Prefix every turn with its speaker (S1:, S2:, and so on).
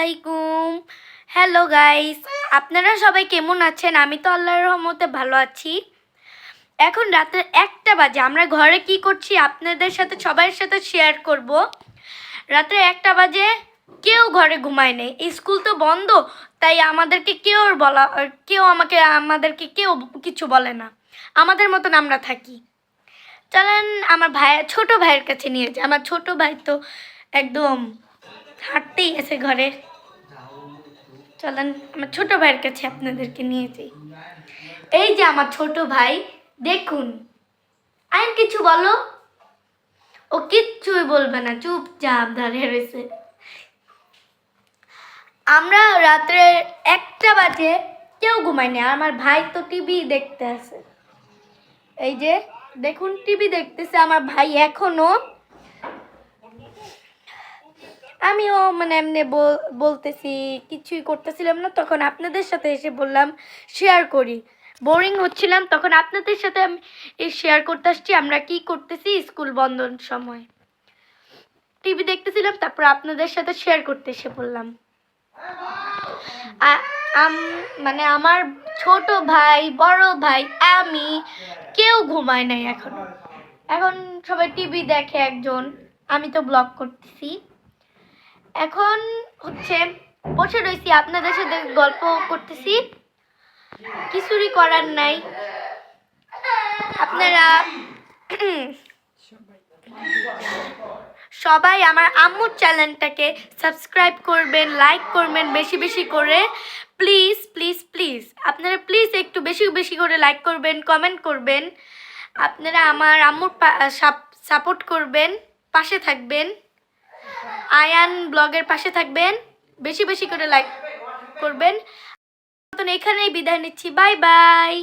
S1: আলাইকুম। Hello guys আপনারা সবাই কেমন আছেন? আমি তো আল্লাহর রহমতে ভালো আছি। এখন রাতের একটা বাজে। আমরা ঘরে কি করছি আপনাদের সাথে সবার সাথে শেয়ার করব। রাত্রে একটা বাজে, কেউ ঘরে ঘুমায় নেই। স্কুল তো বন্ধ, তাই আমাদেরকে কেউ বলা, কেউ আমাকে, আমাদেরকে কেউ কিছু বলে না। আমাদের মতন আমরা থাকি। চলেন আমার ভাই, ছোট ভাইয়ের কাছে নিয়ে যাই। আমার ছোট ভাই তো একদম হাঁটতেই আছে ঘরে। চলেন, আমার ছোট ভাইয়ের কাছে আপনাদেরকে নিয়ে যাই। এই যে আমার ছোট ভাই, দেখুন। আইন কিছু বলো? ও কিচ্ছুই বলবে না, চুপচাপ দাঁড়িয়ে রয়েছে। আমরা রাত্রে একটা বাজে কেউ ঘুমায়নি আমার ভাই তো টিভি দেখতে আছে। এই যে, দেখুন টিভি দেখতেছে, আমার ভাই এখনও আমিও মানে এমনি বল- বলতেছি, কিছুই করতেছিলাম না। তখন আপনাদের সাথে এসে বললাম শেয়ার করি। বোরিং হচ্ছিলাম, তখন আপনাদের সাথে আমি শেয়ার করতে আসছি। আমরা কি করতেছি? স্কুল বন্ধন সময়। টিভি দেখতেছিলাম, তারপর আপনাদের সাথে শেয়ার করতে এসে বললাম। মানে আমার ছোট ভাই, বড় ভাই, আমি কেউ ঘুমায় নাই এখন। এখন সবাই টিভি দেখে একজন, আমি তো ব্লগ করতেছি। এখন হচ্ছে বসে রয়েছি আপনাদের সাথে গল্প করতেছি। কিছুরই করার নাই। আপনারা সবাই আমার আম্মুর চ্যানেলটাকে সাবস্ক্রাইব করবেন, লাইক করবেন বেশি বেশি করে। প্লিজ প্লিজ প্লিজ, আপনারা প্লিজ একটু বেশি বেশি করে লাইক করবেন, কমেন্ট করবেন। আপনারা আমার আম্মুর সাপোর্ট করবেন, পাশে থাকবেন। আয়ান ব্লগের পাশে থাকবেন। বেশি বেশি করে লাইক করবেন। এখানেই বিদায় নিচ্ছি। Bye bye.